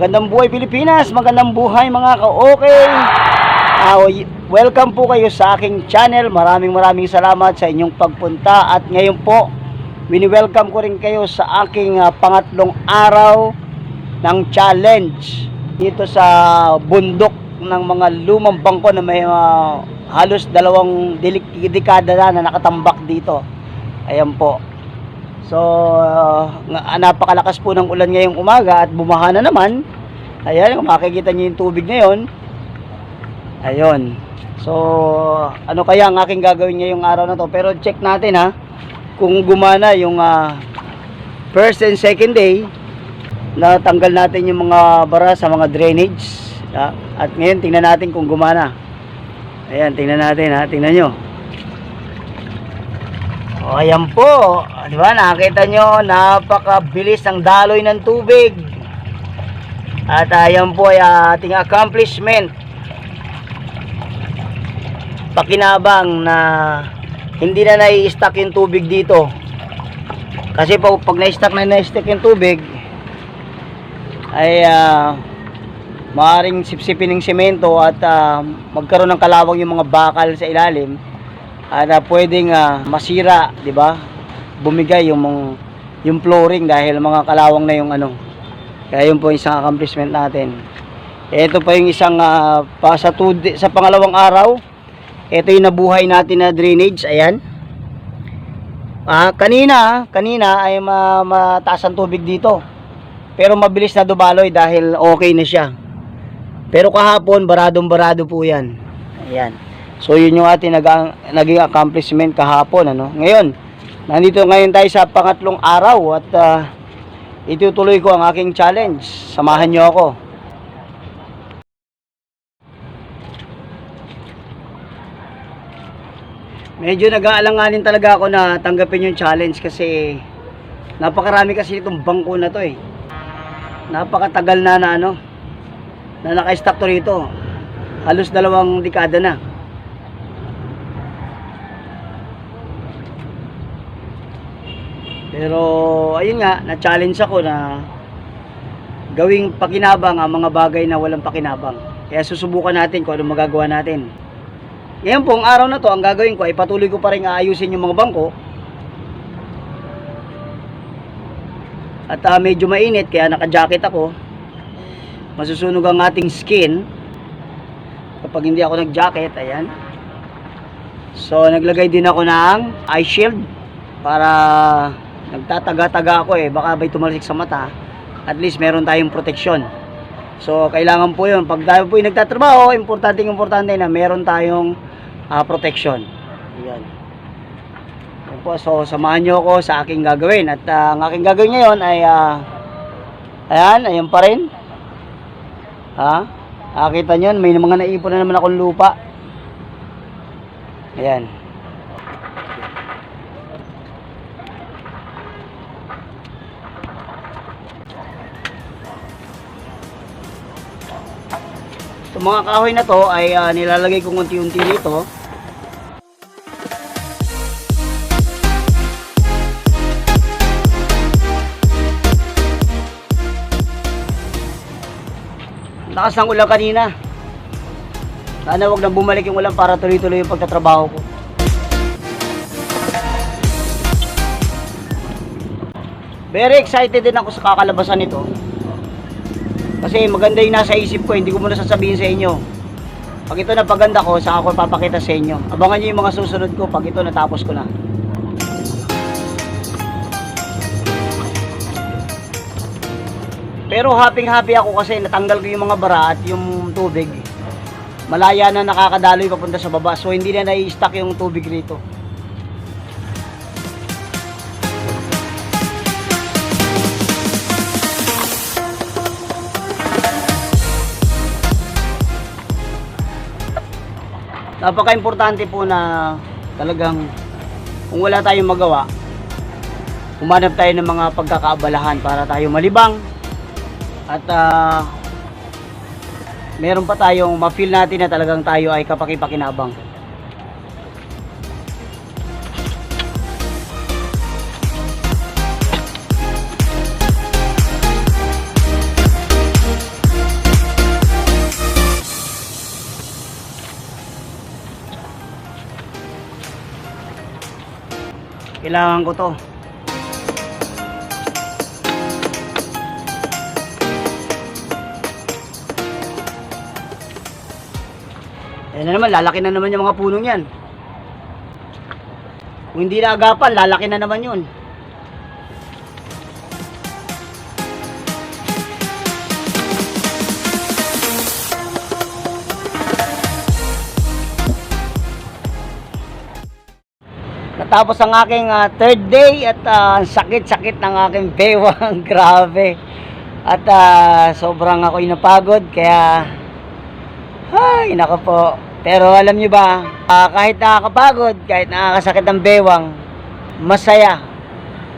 Magandang buhay Pilipinas, magandang buhay mga ka-okay. Ah, y- welcome po kayo sa aking channel. Maraming maraming salamat sa inyong pagpunta at ngayon po, wini-welcome ko rin kayo sa aking ah, pangatlong araw ng challenge dito sa bundok ng mga lumang bangko na may ah, halos dalawang dekada na na nakatambak dito. Ayan po. So, uh, napakalakas po ng ulan ngayong umaga at bumaha na naman. Ayan, kung makikita niyo yung tubig ngayon. Ayun. So, ano kaya ang aking gagawin ngayong araw na to? Pero check natin ha, kung gumana yung ah, first and second day, natanggal natin yung mga bara sa mga drainage. ha? At ngayon, tingnan natin kung gumana. Ayan, tingnan natin ha, tingnan nyo. O, ayan po. Di ba, nakita nyo, napakabilis ng daloy ng tubig. At ayan po ay ating accomplishment. Pakinabang na hindi na nai-stack yung tubig dito. Kasi po, pag na-stack na na-stack yung tubig, ay ah, maaaring sipsipin ng semento at ah, magkaroon ng kalawang yung mga bakal sa ilalim ah, na pwedeng ah, masira, 'di ba? Bumigay yung yung flooring dahil mga kalawang na yung ano. Kaya yun po isang accomplishment natin. Ito pa yung isang ah, pa sa, two sa pangalawang araw. Ito yung nabuhay natin na drainage, ayan. Ah, kanina, kanina ay ma mataas ang tubig dito. Pero mabilis na dumaloy dahil okay na siya. Pero kahapon, baradong-barado po yan. Ayan. So yun yung ating nag naging accomplishment kahapon ano. Ngayon, nandito ngayon tayo sa pangatlong araw at ah, itutuloy ko ang aking challenge. Samahan niyo ako. Medyo nag-aalanganin talaga ako na tanggapin yung challenge kasi napakarami kasi itong bangko na to eh. Napakatagal na na ano na naka-stack to rito. Halos dalawang dekada na. Pero ayun nga, na-challenge ako na gawing pakinabang ang mga bagay na walang pakinabang. Kaya susubukan natin kung ano magagawa natin. Ngayon pong araw na to, ang gagawin ko ay patuloy ko pa rin aayusin yung mga bangko. At ah, medyo mainit kaya naka-jacket ako. Masusunog ang ating skin kapag hindi ako nag-jacket, ayan. So naglagay din ako ng eye shield para nagtataga-taga ako eh, baka may tumalsik sa mata. At least meron tayong proteksyon. So kailangan po 'yun. Pag tayo po ay nagtatrabaho, importante importante na meron tayong ah, protection. Ayan. Yan po, so samahan niyo ako sa aking gagawin at ah, ang aking gagawin ngayon ay ah, ayan, ayan pa rin. Ha? Nakita niyo, may mga naipon na naman akong lupa. Ayan. Itong mga kahoy na to ay ah, nilalagay kong unti-unti dito. Lakas ng ulan kanina. Sana wag nang bumalik yung ulan para tuloy-tuloy yung pagtatrabaho ko. Very excited din ako sa kakalabasan nito. Kasi maganda yung nasa isip ko, hindi ko muna sasabihin sa inyo. Pag ito napaganda ko, saka ko papakita sa inyo. Abangan nyo yung mga susunod ko pag ito natapos ko na. Pero happy happy ako kasi natanggal ko yung mga bara at yung tubig. Malaya na nakakadaloy papunta sa baba. So hindi na nai-stuck yung tubig rito. Napaka-importante po na talagang kung wala tayong magawa, humanap tayo ng mga pagkakaabalahan para tayo malibang at ah, meron pa tayong ma-feel natin na talagang tayo ay kapakipakinabang. Kailangan ko to. Ayan na naman, lalaki na naman yung mga punong yan. Kung hindi na agapan, lalaki na naman yun. Natapos ang aking ah, third day at ang sakit-sakit ng aking bewang. Grabe. At ah, sobrang ako'y napagod kaya ay nako po. Pero alam niyo ba, ah, kahit nakakapagod, kahit nakakasakit ang bewang, masaya.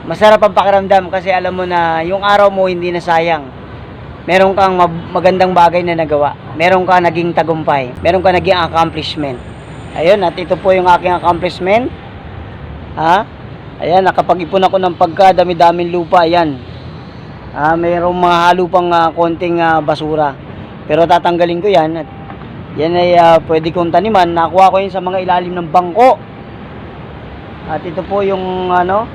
Masarap ang pakiramdam kasi alam mo na yung araw mo hindi na sayang. Meron kang magandang bagay na nagawa. Meron ka naging tagumpay. Meron ka naging accomplishment. Ayun, at ito po yung aking accomplishment. Ha? Ayan, nakapag-ipon ako ng pagkadami-daming lupa. Ayan. Ah, mayroong mga halo pang ah, konting ah, basura. Pero tatanggalin ko yan. At yan ay ah, pwede kong taniman. Nakuha ko yun sa mga ilalim ng bangko. At ito po yung ano,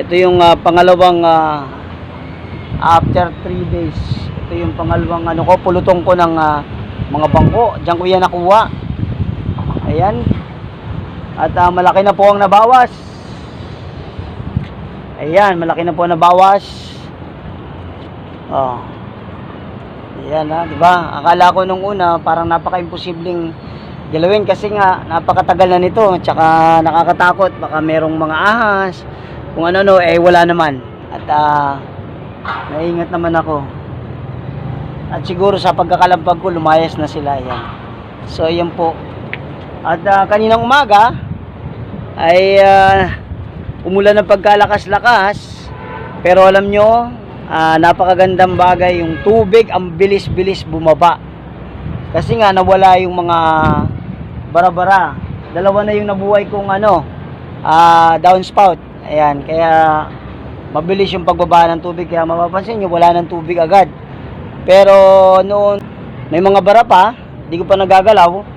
ito yung ah, pangalawang ah, after 3 days. Ito yung pangalawang ano ko, pulutong ko ng ah, mga bangko. Diyan ko yan nakuha. Ayan. At ah, malaki na po ang nabawas. Ayan, malaki na po ang nabawas. Oh. Ayan ha, di ba? Akala ko nung una parang napaka-imposibleng galawin kasi nga napakatagal na nito. Tsaka nakakatakot, baka merong mga ahas. Kung ano-ano, eh wala naman. At ah, naingat naman ako. At siguro sa pagkakalampag ko, lumayas na sila. Ayan. So, ayan po. At ah, kaninang umaga ay ah, umulan ng pagkalakas-lakas. Pero alam nyo, ah, napakagandang bagay yung tubig, ang bilis-bilis bumaba. Kasi nga nawala yung mga bara-bara. Dalawa na yung nabuhay kong ano, ah, downspout. Ayan, kaya mabilis yung pagbaba ng tubig. Kaya mapapansin nyo, wala ng tubig agad. Pero noon, may mga bara pa, hindi ko pa nagagalaw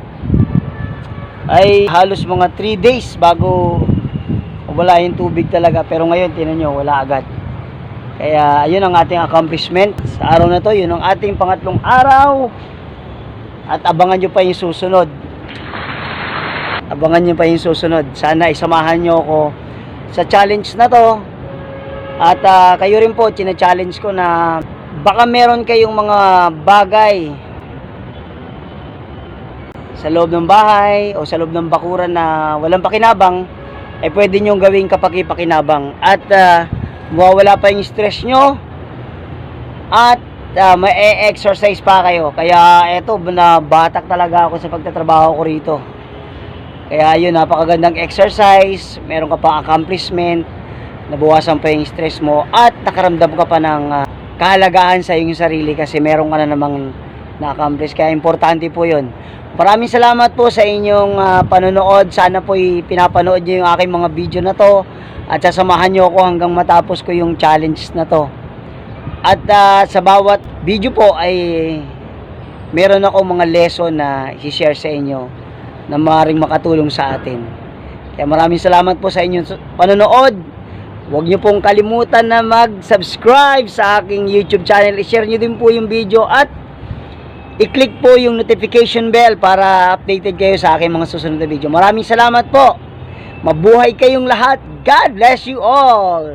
ay halos mga 3 days bago wala yung tubig talaga. Pero ngayon tinan nyo wala agad. Kaya ayun ang ating accomplishment sa araw na to. Yun ang ating pangatlong araw. At abangan nyo pa yung susunod. Abangan nyo pa yung susunod. Sana isamahan nyo ako sa challenge na to. At ah, kayo rin po challenge ko na baka meron kayong mga bagay sa loob ng bahay o sa loob ng bakuran na walang pakinabang, ay pwede nyo gawing kapaki-pakinabang. At uh, mawawala pa yung stress nyo at uh, may exercise pa kayo. Kaya eto, na batak talaga ako sa pagtatrabaho ko rito. Kaya yun, napakagandang exercise, meron ka pang accomplishment, nabawasan pa yung stress mo at nakaramdam ka pa ng uh, kahalagaan sa iyong sarili kasi meron ka na namang na-accomplish. Kaya importante po yun. Maraming salamat po sa inyong ah, panonood. Sana po pinapanood niyo yung aking mga video na to at sasamahan niyo ako hanggang matapos ko yung challenge na to. At ah, sa bawat video po ay meron ako mga lesson na i-share sa inyo na maaaring makatulong sa atin. Kaya maraming salamat po sa inyong panonood. Huwag niyo pong kalimutan na mag-subscribe sa aking YouTube channel. I-share niyo din po yung video at i-click po yung notification bell para updated kayo sa aking mga susunod na video. Maraming salamat po. Mabuhay kayong lahat. God bless you all.